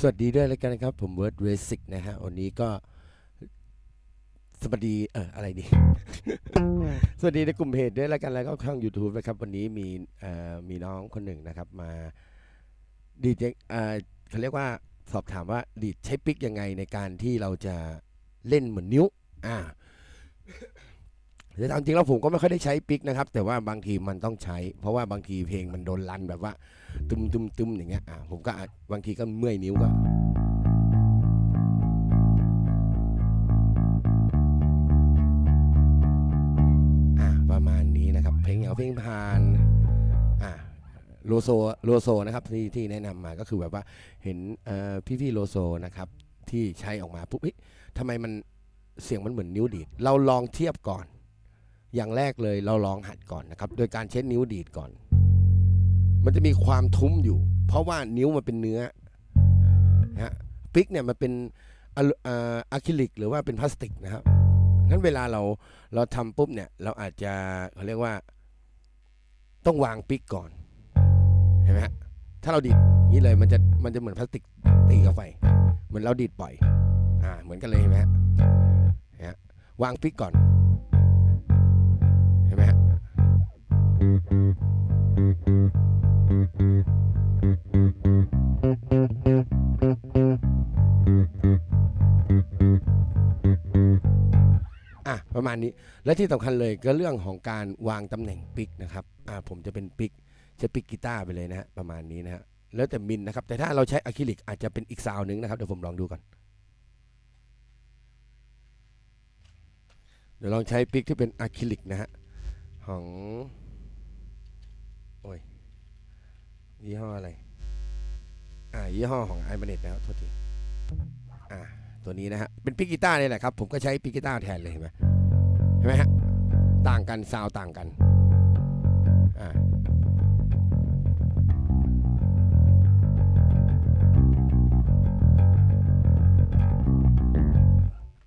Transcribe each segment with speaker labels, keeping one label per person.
Speaker 1: สวัสดีด้วยแล้วกันนะครับ ผมเวิร์ดเรสิกนะฮะ วันนี้ก็ สวัสดี เอออะไรดี สวัสดีในกลุ่มเพจด้วยแล้วกันแล้วก็ช่อง YouTube นะครับ วันนี้มีเอ่อมีน้องคนหนึ่งนะครับ มาดีเจเอ่อเขาเรียกว่าสอบถามว่าดีดใช้ปิกยังไงในการที่เราจะเล่นเหมือนนิ้ว อ่า แต่ตามจริงแล้วผมก็ไม่ค่อยได้ใช้ปิกนะครับ แต่ว่าบางทีมันต้องใช้ เพราะว่าบางทีเพลงมันโดนรันแบบว่าตึมตึมตึมอย่างเงี้ยอ่าผมก็บางทีก็เมื่อยนิ้วก็ประมาณนี้นะครับ เพลงเหงาเพลงผ่านอ่าโลโซโลโซนะครับที่ที่แนะนำมาก็คือแบบว่าเห็นเอ่พี่ๆโลโซนะครับที่ใช้ออกมาปุ๊บทำไมมันเสียงมันเหมือนนิ้วดีด เราลองเทียบก่อน อย่างแรกเลยเราลองหัดก่อนนะครับ โดยการเช็ดนิ้วดีดก่อน มันจะมีความทุ้มอยู่ เพราะว่านิ้วมันเป็นเนื้อนะฮะปิกเนี่ยมันเป็นอะอ่าอะคริลิกหรือว่าเป็นพลาสติกนะครับงั้นเวลาเราเราทำปุ๊บเนี่ยเราอาจจะเขาเรียกว่า ต้องวางปิกก่อนเห็นไหมฮะถ้าเราดีดอย่างนี้เลยมันจะมันจะเหมือนพลาสติกตีกับไฟเหมือนเราดีดปล่อยอ่าเหมือนกันเลยเห็นไหมฮะเนไหมฮะวางปิกก่อน ไหมฮะอะประมาณนี้และที่สำคัญเลยก็เรื่องของการวางตำแหน่งปิกนะครับอ่าผมจะเป็นปิกใช้ปิกกีตาร์ไปเลยนะฮะประมาณนี้นะฮะแล้วแต่มินนะครับ แต่ถ้าเราใช้อะคริลิกอาจจะเป็นอีกซาวนึงนะครับ เดี๋ยวผมลองดูก่อน เดี๋ยวลองใช้ปิกที่เป็นอะคริลิกนะฮะ ของ โอ้ย ยี่ห้ออะไร อ่า ยี่ห้อของไอ a บเนตนะครับโทษทีอ่า ตัวนี้นะฮะ เป็นปิกกีตาร์นี่แหละครับ ผมก็ใช้ปิกกีตาร์แทนเลยเห็นไหมเห็นไหมฮะ ต่างกันซาวต่างกัน อ่า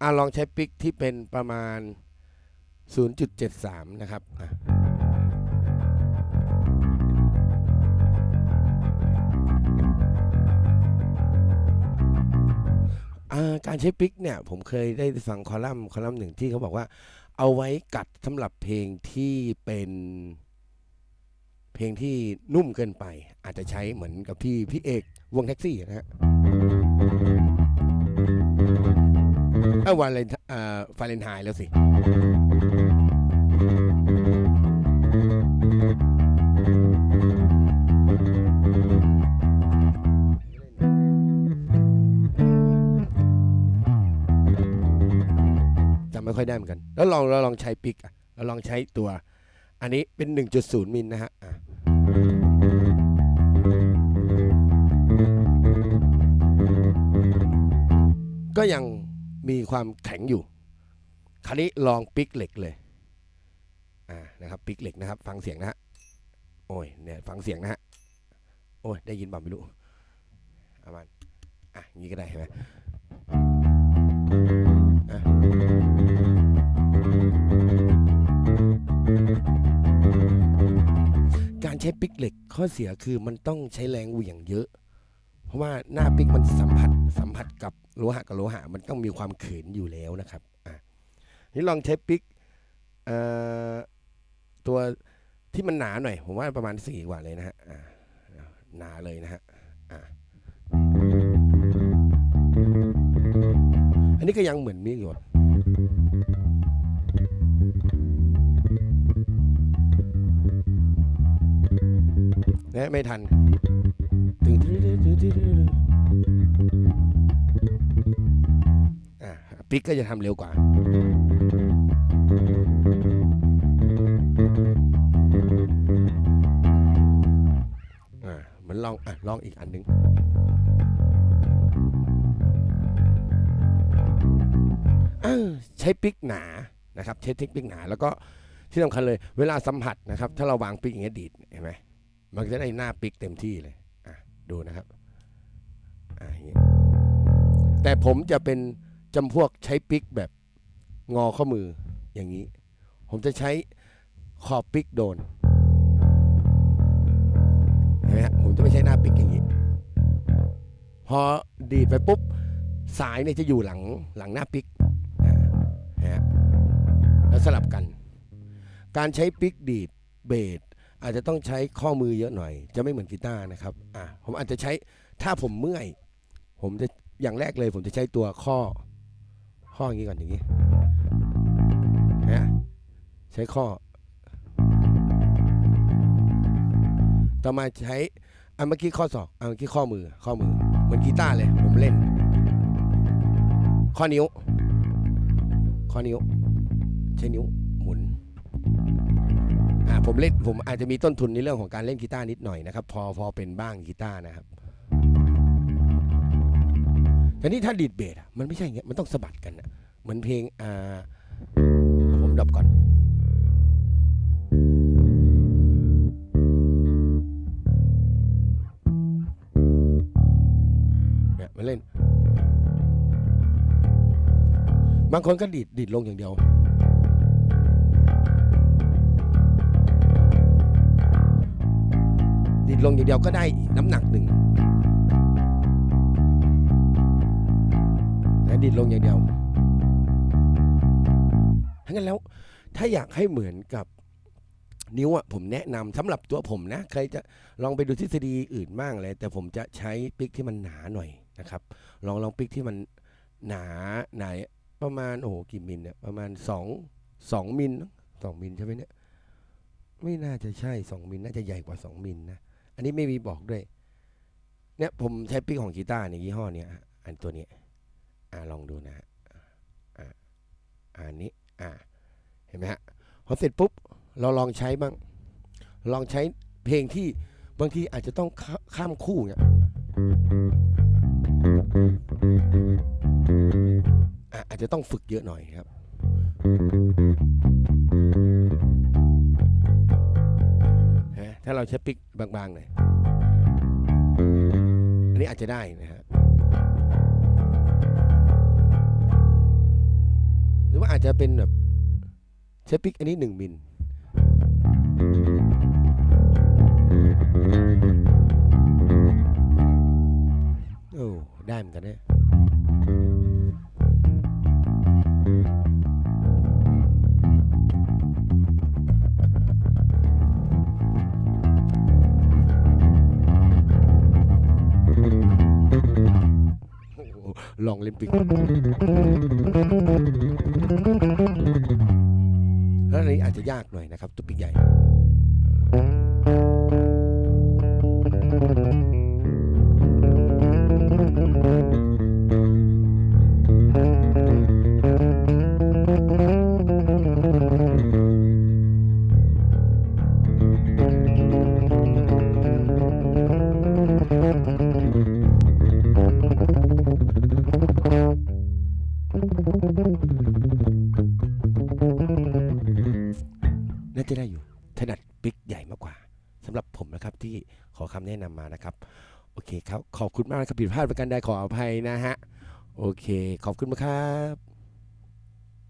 Speaker 1: อ่าลองใช้ปิกที่เป็นประมาณ 0.73 นะครับอะอ่าการใช้ปิกเนี่ย ผมเคยได้ฟังคอลัมน์คอลัมน์หนึ่งที่เขาบอกว่า เอาไว้กัดสำหรับเพลงที่เป็นเพลงที่นุ่มเกินไป อาจจะใช้เหมือนกับที่พี่เอกวงแท็กซี่นะฮะ เอ้าวันเลยอ่าฟาเรนไฮน์แล้วสิ จำไม่ค่อยได้เหมือนกัน แล้วลองเราลองใช้ปิกอะเราลองใช้ตัว อันนี้เป็น 1.0 มิลนะฮะอะก็ยัง มีความแข็งอยู่ คราวนี้ลองปิกเหล็กเลยอ่านะครับปิกเหล็กนะครับ ฟังเสียงนะฮะโอ้ยเนี่ยฟังเสียงนะฮะโอ้ยได้ยินบ่าไม่รู้ประมาณอะอย่างนี้ก็ได้เห็นไหมการใช้ปิกเหล็กข้อเสียคือมันต้องใช้แรงเหวี่ยงเยอะ เพราะว่าหน้าปิกมันสัมผัสสัมผัสกับโลหะกับโลหะมันต้องมีความเขินอยู่แล้วนะครับอะนี่ลองใช้ปิกตัวที่มันหนาหน่อย ผมว่าประมาณสี่กว่าเลยนะฮะหนาเลยนะฮะอันนี้ก็ยังเหมือนมีอยู่นะไม่ทัน ปิกก็จะทำเร็วกว่า อ่าเหมือนลอง อะ ลองอีกอันหนึงใช้ปิกหนา นะครับ ใช้เทคนิคหนา แล้วก็ที่สำคัญเลย เวลาสัมผัสนะครับ ถ้าเราวางปิกอย่างเงี้ยดีด เห็นไหม มันจะได้หน้าปิกเต็มที่เลย ดูนะครับอะอย่างงี้แต่ผมจะเป็นจำพวกใช้ปิกแบบงอข้อมืออย่างนี้ ผมจะใช้ขอบปิกโดนเห็นไหมฮะผมจะไม่ใช้หน้าปิกอย่างนี้ พอดีดไปปุ๊บสายเนี่ยจะอยู่หลังหลังหน้าปิกอ่าฮะแล้วสลับกัน การใช้ปิกดีดเบส อาจจะต้องใช้ข้อมือเยอะหน่อย จะไม่เหมือนกีตาร์นะครับอ่าผมอาจจะใช้ถ้าผมเมื่อย ผมจะอย่างแรกเลย ผมจะใช้ตัวข้อ ข้ออย่างนี้ก่อนอย่างนี้นะใช้ข้อ ต่อมาใช้อันเมื่อกี้ข้อศอกอันเมื่อกี้ข้อมือข้อมือเหมือนกีตาร์เลย ผมเล่น ข้อนิ้ว ข้อนิ้ว ใช้นิ้ว ผมเล่นผมอาจจะมีต้นทุนในเรื่องของการเล่นกีตาร์นิดหน่อยนะครับ พอพอเป็นบ้างกีตาร์นะครับแต่นี่ถ้าดีดเบสอะมันไม่ใช่อย่างเงี้ยมันต้องสะบัดกันอะเหมือนเพลงอ่าผมดับก่อน เนี่ยมาเล่น บางคนก็ดีดดีดลงอย่างเดียว ลงอย่างเดียวก็ได้น้ำหนักหนึ่งนะดีดลงอย่างเดียวทั้งนั้นแล้วถ้าอยากให้เหมือนกับนิ้วอะผมแนะนำสำหรับตัวผมนะ ใครจะลองไปดูทฤษฎีอื่นบ้างเลย แต่ผมจะใช้ปิกที่มันหนาหน่อยนะครับ ลองลองปิกที่มันหนาหนาประมาณโอ้โหกี่มิลเนี่ยประมาณสองสองมิลสองมิลใช่ไหมเนี่ยไม่น่าจะใช่สองมิลน่าจะใหญ่กว่าสองมิลนะ นนี้ไม่มีบอกด้วย เนี่ยผมใช้ปิกของกีตาร์เนี่ยยี่ห้อเนี่ยอันตัวเนี้ยอ่าลองดูนะอ่าอันนี้อ่าเห็นไหมฮะพอเสร็จปุ๊บเราลองใช้บ้างลองใช้เพลงที่บางทีอาจจะต้องข้าข้ามคู่เนี่ยอะอาจจะต้องฝึกเยอะหน่อยครับาเราใช้ปิกบางๆหน่อยอันนี้อาจจะได้นะฮะหรือว่าอาจจะเป็นแบบใช้ปิกอันนี้หนึ่งมิลโอ้ได้เหมือนกันเนี่ย ลองเล่นปิกแล้วอันนี้อาจจะยากหน่อยนะครับตัวปิกใหญ่ น่าจะได้อยู่ ถนัดปิกใหญ่มากกว่าสำหรับผมนะครับที่ขอคำแนะนำมานะครับ โอเคครับ ขอบคุณมากครับผิดพลาดประการใดขออภัยนะฮะ โอเค ขอบคุณมากครับ